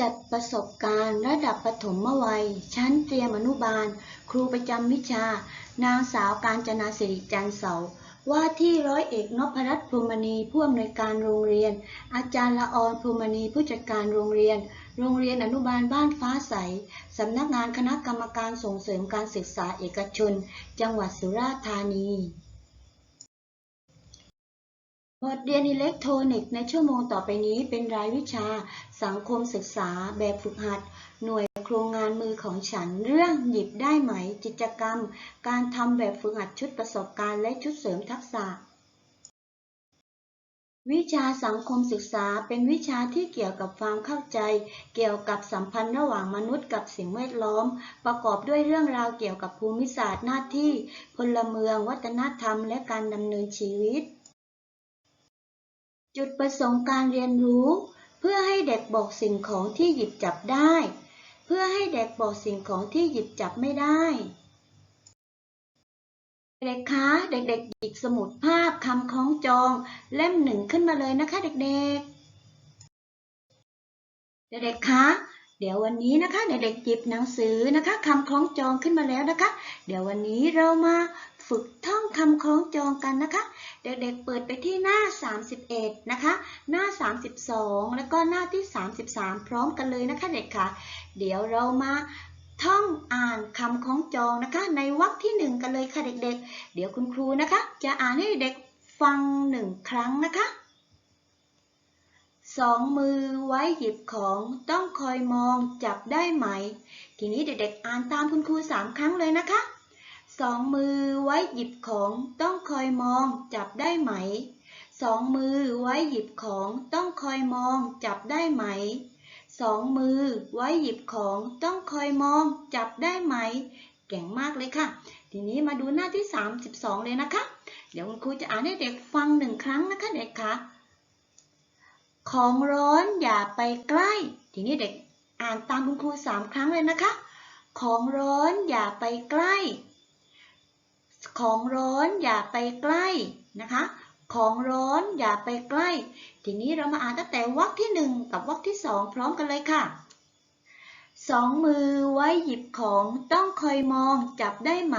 จัดประสบการณ์ระดับปฐมวัย ชั้นเตรียมอนุบาล ครูประจำวิชา นางสาวการจนาสิริจันทร์เสา ว่าที่ร้อยเอกนพรัตน์พรมณีผู้อำนวยการโรงเรียน อาจารย์ละออนพรมณีผู้จัดการโรงเรียน โรงเรียนอนุบาลบ้านฟ้าใส สำนักงานคณะกรรมการส่งเสริมการศึกษาเอกชน จังหวัดสุราษฎร์ธานี บทเรียนอิเล็กทรอนิกส์ในชั่วโมงต่อไปนี้เป็นรายวิชาสังคมศึกษาแบบฝึกหัด หน่วยโครงงานมือของฉันเรื่องหยิบได้ไหมกิจกรรม การทำแบบฝึกหัดชุดประสบการณ์และชุดเสริมทักษะ วิชาสังคมศึกษาเป็นวิชาที่เกี่ยวกับความเข้าใจ เกี่ยวกับสัมพันธ์ระหว่างมนุษย์กับสิ่งแวดล้อม ประกอบด้วยเรื่องราวเกี่ยวกับภูมิศาสตร์หน้าที่ พลเมือง วัฒนธรรม และการดำเนินชีวิต จุดประสงค์การเรียนรู้ เพื่อให้เด็กบอกสิ่งของที่หยิบจับได้ เพื่อให้เด็กบอกสิ่งของที่หยิบจับไม่ได้เด็กคะเด็กๆหยิบสมุดภาพคำคล้องจอง เล่มหนึ่งขึ้นมาเลยนะคะ เด็กๆ เด็กๆคะเดี๋ยววันนี้นะคะเด็กๆหยิบหนังสือนะคะคำคล้องจองขึ้นมาแล้วนะคะ เดี๋ยววันนี้เรามาฝึกท่องคำคล้องจองกันนะคะ เด็กๆเปิดไปที่หน้า 31 นะคะ หน้า 32 แล้วก็หน้าที่ 33 พร้อมกันเลยนะคะเด็กค่ะ เดี๋ยวเรามาท่องอ่านคำคล้องจองนะคะ ในวรรคที่ 1 กันเลยค่ะเด็กๆ เดี๋ยวคุณครูนะคะ จะอ่านให้เด็กฟังหนึ่งครั้งนะคะสองมือไว้หยิบของต้องคอยมองจับได้ไหม ทีนี้เด็กๆอ่านตามคุณครูสามครั้งเลยนะคะ สองมือไว้หยิบของต้องคอยมองจับได้ไหม สองมือไว้หยิบของต้องคอยมองจับได้ไหม สองมือไว้หยิบของต้องคอยมองจับได้ไหม เก่งมากเลยค่ะ ทีนี้มาดูหน้าที่ 32 เลยนะคะ เดี๋ยวคุณครูจะอ่านให้เด็กฟังหนึ่งครั้งนะคะเด็กคะของร้อนอย่าไปใกล้ ทีนี้เด็กอ่านตามคุณครูสามครั้งเลยนะคะ ของร้อนอย่าไปใกล้ ของร้อนอย่าไปใกล้นะคะ ของร้อนอย่าไปใกล้ ทีนี้เรามาอ่านตั้งแต่วรรคที่หนึ่งกับวรรคที่สองพร้อมกันเลยค่ะสองมือไว้หยิบของต้องคอยมองจับได้ไหม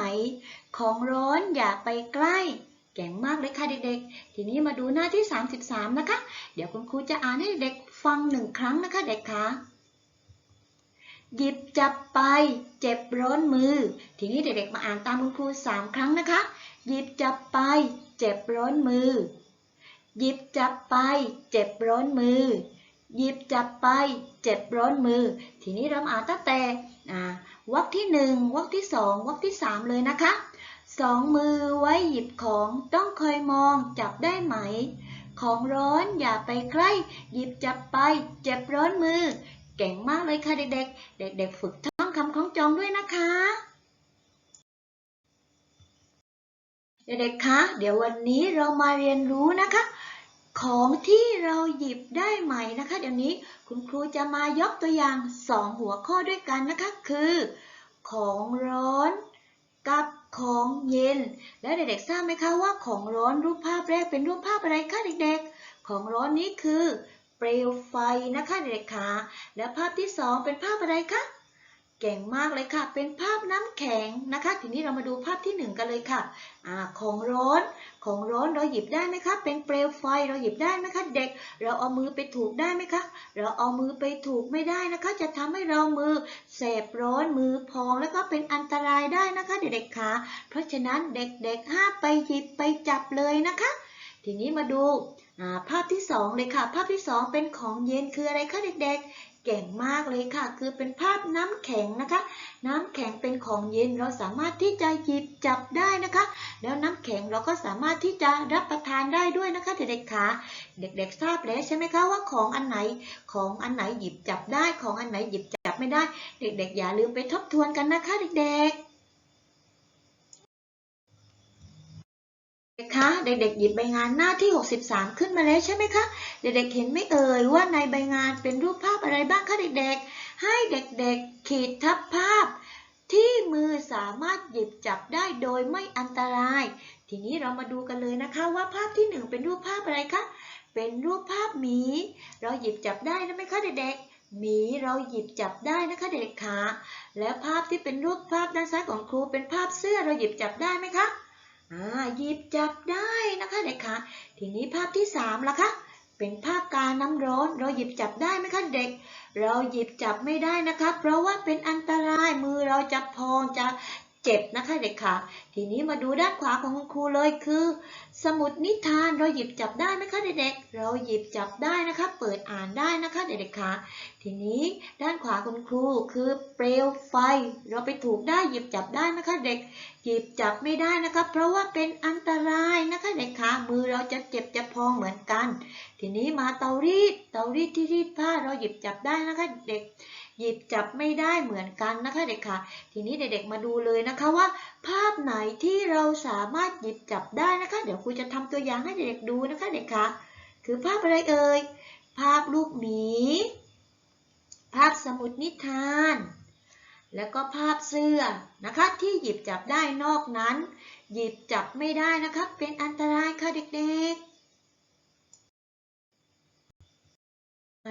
ของร้อนอย่าไปใกล้เก่งมากเลยค่ะเด็กๆ ทีนี้มาดูหน้าที่ 33 นะคะ เดี๋ยวคุณครูจะอ่านให้เด็กฟังหนึ่งครั้งนะคะเด็กคะ หยิบจับไป เจ็บร้อนมือ ทีนี้เด็กๆมาอ่านตามคุณครูสามครั้งนะคะ หยิบจับไป เจ็บร้อนมือ หยิบจับไป เจ็บร้อนมือ หยิบจับไป เจ็บร้อนมือ ทีนี้เราอ่านตั้งแต่วรรคที่หนึ่งวรรคที่สองวรรคที่สามเลยนะคะสองมือไว้หยิบของต้องคอยมองจับได้ไหม ของร้อนอย่าไปใกล้ หยิบจับไป เจ็บร้อนมือ เก่งมากเลยค่ะเด็กๆ เด็กๆ ฝึกท่องคำคล้องจองด้วยนะคะ เด็กๆ คะ เดี๋ยววันนี้เรามาเรียนรู้นะคะ ของที่เราหยิบได้ใหม่นะคะ เดี๋ยวนี้คุณครูจะมายกตัวอย่างสองหัวข้อด้วยกันนะคะ คือ ของร้อนกับของเย็น แล้วเด็กๆ ทราบไหมคะว่าของร้อนรูปภาพแรกเป็นรูปภาพอะไรคะเด็กๆ ของร้อนนี้คือ เปลวไฟนะคะเด็กคะและภาพที่สองเป็นภาพอะไรคะเก่งมากเลยค่ะ เป็นภาพน้ำแข็งนะคะ ทีนี้เรามาดูภาพที่หนึ่งกันเลยค่ะอ่าของร้อน ของร้อนเราหยิบได้ไหมคะ เป็นเปลวไฟเราหยิบได้ไหมคะเด็ก เราเอามือไปถูกได้ไหมคะ เราเอามือไปถูกไม่ได้นะคะ จะทำให้เรามือแสบร้อนมือพองแล้วก็เป็นอันตรายได้นะคะ เด็กๆค่ะ เพราะฉะนั้นเด็กๆห้ามไปหยิบไปจับเลยนะคะ ทีนี้มาดู ภาพที่สองเลยค่ะ ภาพที่สองเป็นของเย็นคืออะไรคะเด็กๆ เก่งมากเลยค่ะ คือเป็นภาพน้ำแข็งนะคะ น้ำแข็งเป็นของเย็นเราสามารถที่จะหยิบจับได้นะคะ แล้วน้ำแข็งเราก็สามารถที่จะรับประทานได้ด้วยนะคะเด็กๆค่ะเด็กๆทราบแล้วใช่ไหมคะว่าของอันไหนของอันไหนหยิบจับได้ของอันไหนหยิบจับไม่ได้ เด็กๆ อย่าลืมไปทบทวนกันนะคะเด็กๆ คะเด็กๆหยิบใบงานหน้าที่ 63 ขึ้นมาแล้วใช่ไหมคะเด็กๆเห็นไม่เอ่ยว่าในใบงานเป็นรูปภาพอะไรบ้างคะเด็กๆ ให้เด็กๆขีดทับภาพ ที่มือสามารถหยิบจับได้โดยไม่อันตราย ทีนี้เรามาดูกันเลยนะคะว่าภาพที่หนึ่งเป็นรูปภาพอะไรคะเป็นรูปภาพหมี เราหยิบจับได้ไหมคะเด็กๆหมีเราหยิบจับได้นะคะเด็กๆคะและภาพที่เป็นรูปภาพด้านซ้ายของครูเป็นภาพเสื้อเราหยิบจับได้ไหมคะ อ่าหยิบจับได้นะคะเด็กคะทีนี้ภาพที่สามล่ะคะ เป็นภาพการน้ำร้อน เราหยิบจับได้ไหมคะเด็ก เราหยิบจับไม่ได้นะคะ เพราะว่าเป็นอันตรายมือเราจะพองจะเจ็บนะคะเด็กค่ะ ทีนี้มาดูด้านขวาของคุณครูเลยคือ สมุดนิทานเราหยิบจับได้ไหมคะเด็กๆ เราหยิบจับได้นะคะ เปิดอ่านได้นะคะเด็กๆค่ะทีนี้ด้านขวาคุณครูคือเปลวไฟ เราไปถูกได้หยิบจับได้ไหมคะเด็ก หยิบจับไม่ได้นะคะ เพราะว่าเป็นอันตรายนะคะเด็กคะมือเราจะเจ็บจะพองเหมือนกัน ทีนี้มาเตารีดเตารีดที่รีดผ้าเราหยิบจับได้นะคะเด็กหยิบจับไม่ได้เหมือนกันนะคะเด็กค่ะ ทีนี้เด็กๆมาดูเลยนะคะว่าภาพไหนที่เราสามารถหยิบจับได้นะคะ เดี๋ยวครูจะทำตัวอย่างให้เด็กๆดูนะคะเด็กคะคือภาพอะไรเอ่ย ภาพลูกหมี ภาพสมุดนิทาน แล้วก็ภาพเสื้อนะคะ ที่หยิบจับได้นอกนั้น หยิบจับไม่ได้นะคะเป็นอันตรายค่ะเด็กๆ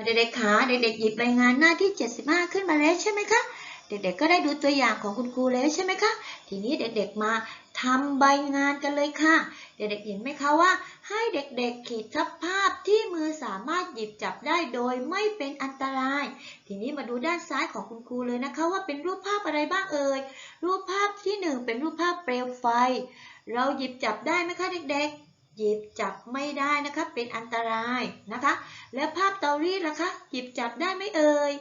เด็กๆคะเด็กๆหยิบรายงานหน้าที่ 75 ขึ้นมาแล้วใช่ไหมคะ เด็กๆ ก็ได้ดูตัวอย่างของคุณครูแล้วใช่ไหมคะ ทีนี้เด็กๆ มาทำใบงานกันเลยค่ะ เด็กๆ เห็นไหมคะว่า ให้เด็กๆ ขีดทับภาพที่มือสามารถหยิบจับได้โดยไม่เป็นอันตราย ทีนี้มาดูด้านซ้ายของคุณครูเลยนะคะ ว่าเป็นรูปภาพอะไรบ้างเอ่ย รูปภาพที่หนึ่งเป็นรูปภาพเปลวไฟ เราหยิบจับได้ไหมคะเด็กๆหยิบจับไม่ได้นะคะเป็นอันตรายนะคะ แล้วภาพเตารีดล่ะคะ หยิบจับได้ไหมเอ่ย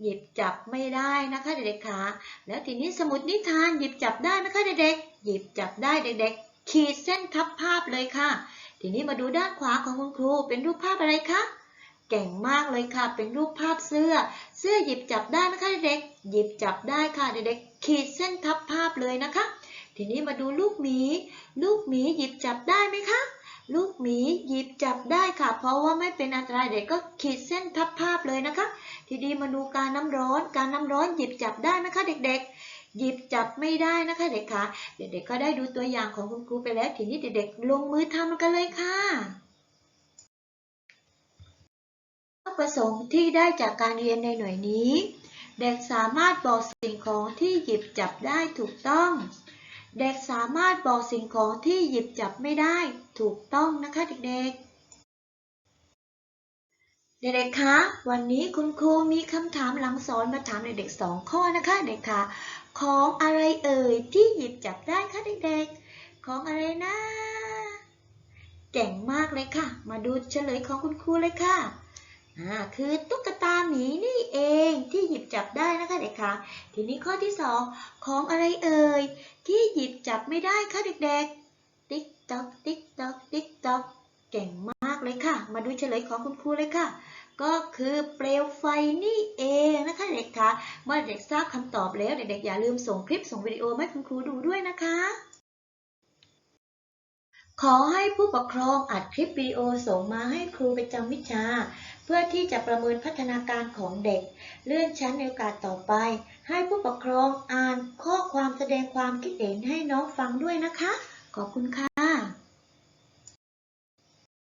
หยิบจับไม่ได้นะคะเด็กๆคะแล้วทีนี้สมุดนิทานหยิบจับได้ไหมคะเด็กๆ หยิบจับได้เด็กๆ ขีดเส้นทับภาพเลยค่ะ ทีนี้มาดูด้านขวาของคุณครูเป็นรูปภาพอะไรคะ เก่งมากเลยค่ะ เป็นรูปภาพเสื้อ เสื้อหยิบจับได้ไหมคะเด็กๆ หยิบจับได้ค่ะเด็กๆ ขีดเส้นทับภาพเลยนะคะ ทีนี้มาดูลูกหมี ลูกหมีหยิบจับได้ไหมคะ ลูกหมีหยิบจับได้ค่ะ เพราะว่าไม่เป็นอันตรายเด็กก็ขีดเส้นทับภาพเลยนะคะ ทีนี้มาดูการน้ำร้อน การน้ำร้อนหยิบจับได้ไหมคะ เด็กๆ หยิบจับไม่ได้นะคะเด็กค่ะ เด็กๆก็ได้ดูตัวอย่างของคุณครูไปแล้ว ทีนี้เด็กๆลงมือทำกันเลยค่ะประสงค์ที่ได้จากการเรียนในหน่วยนี้ เด็กสามารถบอกสิ่งของที่หยิบจับได้ถูกต้อง เด็กสามารถบอกสิ่งของที่หยิบจับไม่ได้ ถูกต้องนะคะเด็กๆ เด็กๆ คะ วันนี้คุณครูมีคำถามหลังสอนมาถามเด็กๆสองข้อนะคะเด็กคะ ของอะไรเอ่ยที่หยิบจับได้คะเด็กๆ ของอะไรนะ เก่งมากเลยค่ะ มาดูเฉลยของคุณครูเลยค่ะ คือตุ๊กตาหมีนี่เองที่หยิบจับได้นะคะเด็กค่ะทีนี้ข้อที่สองของอะไรเอ่ยที่หยิบจับไม่ได้คะเด็กๆ ติ๊กต๊อกติ๊กต๊อกติ๊กต๊อกเก่งมากเลยค่ะ มาดูเฉลยของคุณครูเลยค่ะ ก็คือเปลวไฟนี่เองนะคะเด็กค่ะเมื่อเด็กทราบคำตอบแล้วเด็กๆอย่าลืมส่งคลิปส่งวิดีโอมาให้คุณครูดูด้วยนะคะ ขอให้ผู้ปกครองอัดคลิปวิดีโอส่งมาให้ครูประจำวิชา เพื่อที่จะประเมินพัฒนาการของเด็ก เลื่อนชั้นในโอกาสต่อไป ให้ผู้ปกครองอ่านข้อความแสดงความคิดเห็นให้น้องฟังด้วยนะคะ ขอบคุณค่ะ